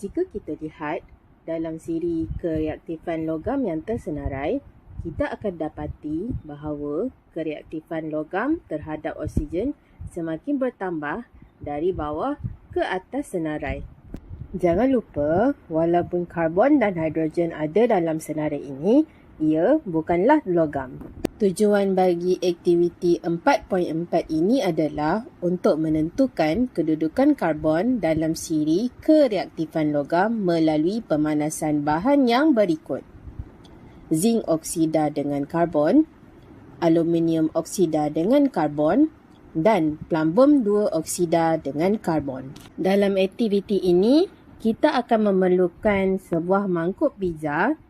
Jika kita lihat dalam siri kereaktifan logam yang tersenarai, kita akan dapati bahawa kereaktifan logam terhadap oksigen semakin bertambah dari bawah ke atas senarai. Jangan lupa, walaupun karbon dan hidrogen ada dalam senarai ini, ia bukanlah logam. Tujuan bagi aktiviti 4.4 ini adalah untuk menentukan kedudukan karbon dalam siri kereaktifan logam melalui pemanasan bahan yang berikut. Zinc oksida dengan karbon, aluminium oksida dengan karbon dan plumbum 2 oksida dengan karbon. Dalam aktiviti ini, kita akan memerlukan sebuah mangkuk pizza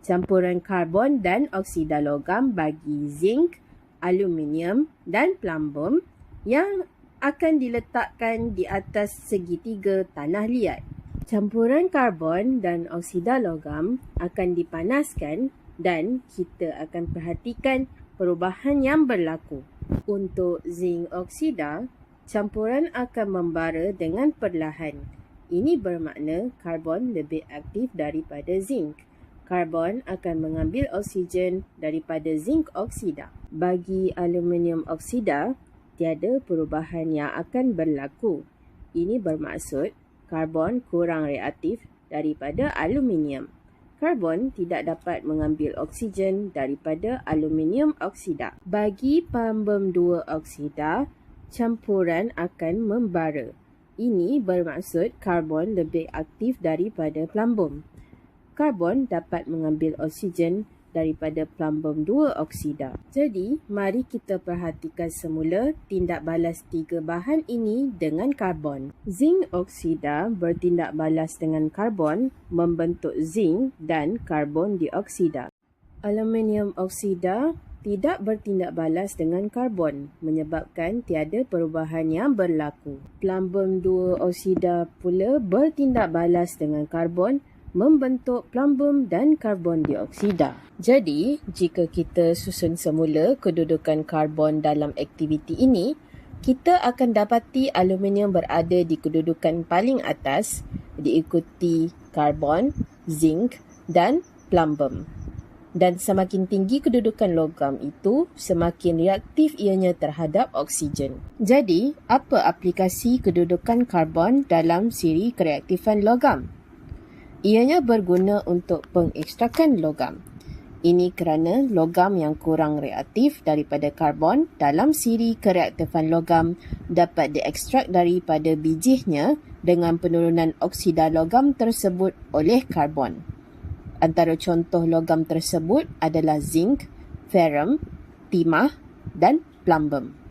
campuran karbon dan oksida logam bagi zinc, aluminium dan plumbum yang akan diletakkan di atas segitiga tanah liat. Campuran karbon dan oksida logam akan dipanaskan dan kita akan perhatikan perubahan yang berlaku. Untuk zinc oksida, campuran akan membara dengan perlahan. Ini bermakna karbon lebih aktif daripada zinc karbon akan mengambil oksigen daripada zinc oksida. Bagi aluminium oksida, tiada perubahan yang akan berlaku. Ini bermaksud karbon kurang reaktif daripada aluminium. Karbon tidak dapat mengambil oksigen daripada aluminium oksida. Bagi pambem 2 oksida, campuran akan membara. Ini bermaksud karbon lebih aktif daripada plumbum karbon dapat mengambil oksigen daripada plumbum 2 oksida. Jadi, mari kita perhatikan semula tindak balas tiga bahan ini dengan karbon. Zinc oksida bertindak balas dengan karbon membentuk zinc dan karbon dioksida. Aluminium oksida tidak bertindak balas dengan karbon menyebabkan tiada perubahan yang berlaku. Plumbum 2 oksida pula bertindak balas dengan karbon membentuk plumbum dan karbon dioksida. Jadi, jika kita susun semula kedudukan karbon dalam aktiviti ini, kita akan dapati aluminium berada di kedudukan paling atas diikuti karbon, zinc dan plumbum. Dan semakin tinggi kedudukan logam itu, semakin reaktif ianya terhadap oksigen. Jadi, apa aplikasi kedudukan karbon dalam siri kereaktifan logam? Ianya berguna untuk pengekstrakan logam. Ini kerana logam yang kurang reaktif daripada karbon dalam siri kereaktifan logam dapat diekstrak daripada bijihnya dengan penurunan oksida logam tersebut oleh karbon. Antara contoh logam tersebut adalah zinc, ferrum, timah dan plumbum.